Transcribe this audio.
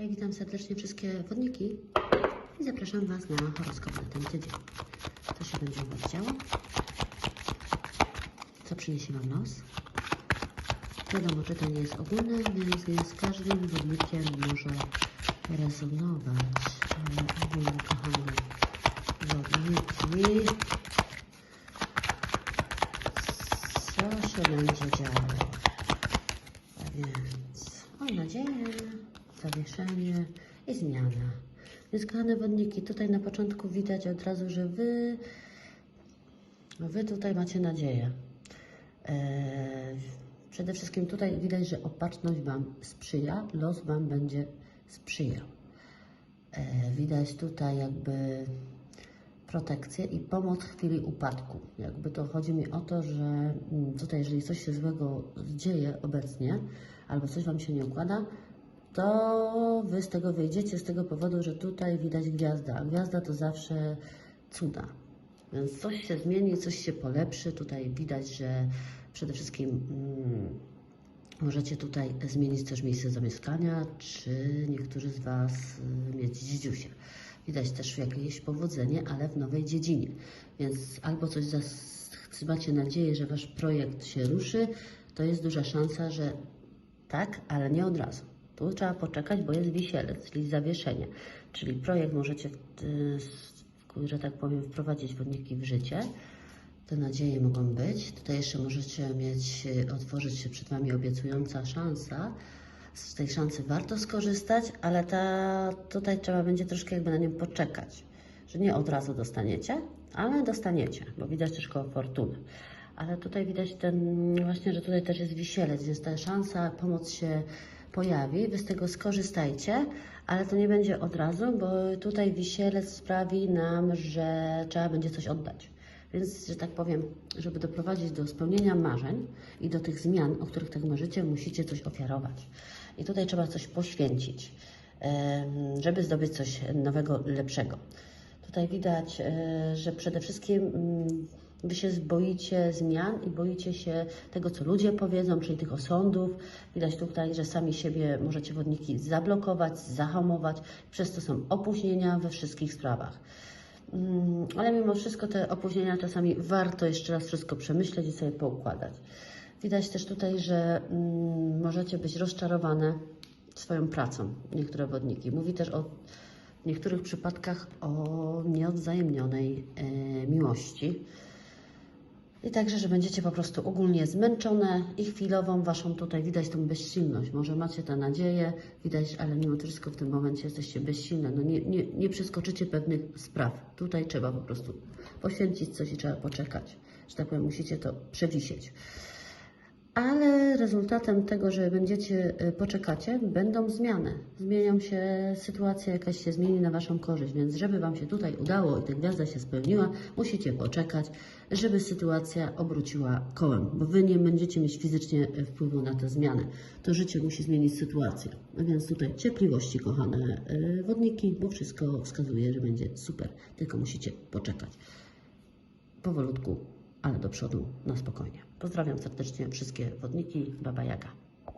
Hej, witam serdecznie wszystkie wodniki i zapraszam Was na horoskop na ten tydzień. Co się będzie u Was działo? Co przyniesie Wam los? Wiadomo, czytanie jest ogólne, więc z każdym wodnikiem może rezonować. Ale ogólnie, kochani, wodniki, co się będzie działo? A więc, mam nadzieję, zawieszenie i zmiana. Więc kochane wodniki, tutaj na początku widać od razu, że wy, wy tutaj macie nadzieję. Eee, przede wszystkim tutaj widać, że opatrzność Wam sprzyja, los Wam będzie sprzyjał. Eee, widać tutaj jakby protekcję i pomoc w chwili upadku. Jakby to chodzi mi o to, że mm, tutaj jeżeli coś się złego dzieje obecnie, albo coś Wam się nie układa, to Wy z tego wyjdziecie z tego powodu, że tutaj widać gwiazda. A gwiazda to zawsze cuda. Więc coś się zmieni, coś się polepszy. Tutaj widać, że przede wszystkim mm, możecie tutaj zmienić też miejsce zamieszkania, czy niektórzy z Was y, mieć dziedziusie. Widać też jakieś powodzenie, ale w nowej dziedzinie. Więc albo coś macie nadzieję, że Wasz projekt się ruszy, to jest duża szansa, że tak, ale nie od razu. Tu trzeba poczekać, bo jest wisielec, czyli zawieszenie. Czyli projekt możecie, y, że tak powiem, wprowadzić wodniki w życie. Te nadzieje mogą być. Tutaj jeszcze możecie mieć, y, otworzyć się przed Wami obiecująca szansa. Z tej szansy warto skorzystać, ale ta, tutaj trzeba będzie troszkę jakby na nią poczekać. Że nie od razu dostaniecie, ale dostaniecie, bo widać też koło fortuny. Ale tutaj widać ten, właśnie, że tutaj też jest wisielec, więc ta szansa, pomoc się pojawi. Wy z tego skorzystajcie, ale to nie będzie od razu, bo tutaj wisielec sprawi nam, że trzeba będzie coś oddać. Więc, że tak powiem, żeby doprowadzić do spełnienia marzeń i do tych zmian, o których tak marzycie, musicie coś ofiarować. I tutaj trzeba coś poświęcić, żeby zdobyć coś nowego, lepszego. Tutaj widać, e, że przede wszystkim mm, Wy się boicie zmian i boicie się tego, co ludzie powiedzą, czyli tych osądów. Widać tutaj, że sami siebie możecie wodniki zablokować, zahamować, przez to są opóźnienia we wszystkich sprawach. Mm, Ale mimo wszystko te opóźnienia czasami warto jeszcze raz wszystko przemyśleć i sobie poukładać. Widać też tutaj, że mm, możecie być rozczarowane swoją pracą, niektóre wodniki. Mówi też o w niektórych przypadkach o nieodwzajemnionej e, miłości. I także, że będziecie po prostu ogólnie zmęczone i chwilową waszą tutaj widać tą bezsilność. Może macie tę nadzieję, widać, ale mimo wszystko w tym momencie jesteście bezsilne. No nie, nie, nie przeskoczycie pewnych spraw. Tutaj trzeba po prostu poświęcić coś i trzeba poczekać. Że tak powiem, musicie to przewisieć. Ale rezultatem tego, że będziecie, y, poczekacie, będą zmiany. Zmienią się, sytuacja jakaś się zmieni na Waszą korzyść, więc żeby Wam się tutaj udało i ta gwiazda się spełniła, musicie poczekać, żeby sytuacja obróciła kołem, bo Wy nie będziecie mieć fizycznie y, wpływu na te zmiany. To życie musi zmienić sytuację. A więc tutaj cierpliwości, kochane y, wodniki, bo wszystko wskazuje, że będzie super, tylko musicie poczekać powolutku, ale do przodu, na spokojnie. Pozdrawiam serdecznie wszystkie wodniki, Baba Jaga.